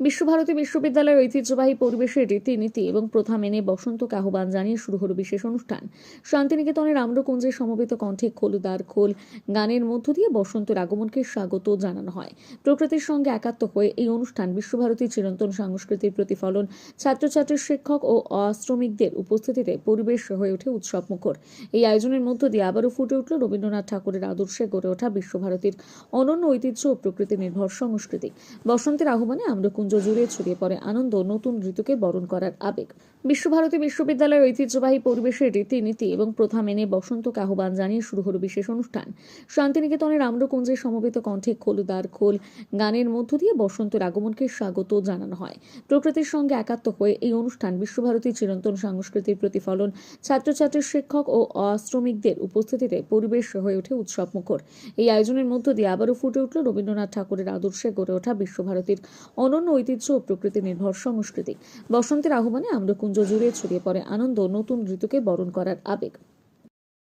বিশ্বভারতী বিশ্ববিদ্যালয়ের ঐতিহ্যবাহী পরিবেশের রীতিনীতি এবং প্রথা মেনে বসন্তকে আহ্বান জানিয়ে শুরু হলো বিশেষ অনুষ্ঠান। শান্তিনিকেতনের আম্রকুঞ্জে সমবেত কণ্ঠে খোলুদার খোল, গানের মধ্য দিয়ে বসন্তের আগমনকে স্বাগত জানানো হয়। প্রকৃতির সঙ্গে একাত্ম হয়ে এই অনুষ্ঠান বিশ্বভারতী চিরন্তন সংস্কৃতির প্রতিফলন, ছাত্রছাত্রীর শিক্ষক ও অশ্রমিকদের উপস্থিতিতে পরিবেশ হয়ে ওঠে উৎসব মুখর। এই আয়োজনের মধ্য দিয়ে আবারও ফুটে উঠল রবীন্দ্রনাথ ঠাকুরের আদর্শে গড়ে ওঠা বিশ্বভারতীর অনন্য ঐতিহ্য ও প্রকৃতি নির্ভর সংস্কৃতি। বসন্তের আহ্বানে আম্রকুঞ্জ জুড়ে ছড়িয়ে পড়ে আনন্দ নতুন ঋতুকে বরণ করার আবেগ। বিশ্বভারতী বিশ্ববিদ্যালয়ের ঐতিহ্যবাহী পরিবেশের রীতিনীতি এবং প্রথা মেনে বসন্তকে আহ্বান জানিয়ে শুরু হলো বিশেষ অনুষ্ঠান। শান্তিনিকেতনের আম্রকুঞ্জে সমবেত কণ্ঠে খোলুদার খোল, গানের মধ্য দিয়ে বসন্তের আগমনকে স্বাগত জানানো হয়। প্রকৃতির সঙ্গে একাত্ম হয়ে এই অনুষ্ঠান বিশ্বভারতী চিরন্তন সংস্কৃতির প্রতিফলন, ছাত্রছাত্রীর শিক্ষক ও অশ্রমিকদের উপস্থিতিতে পরিবেশ হয়ে ওঠে উৎসব মুখর। এই আয়োজনের মধ্য দিয়ে আবারও ফুটে উঠল রবীন্দ্রনাথ ঠাকুরের আদর্শে গড়ে ওঠা বিশ্বভারতীর অনন্য ঐতিহ্য ও প্রকৃতি নির্ভর সংস্কৃতি। বসন্তের আহ্বানে আম্রকুঞ্জ জুড়ে ছড়িয়ে পড়ে আনন্দ নতুন ঋতুকে বরণ করার আবেগ।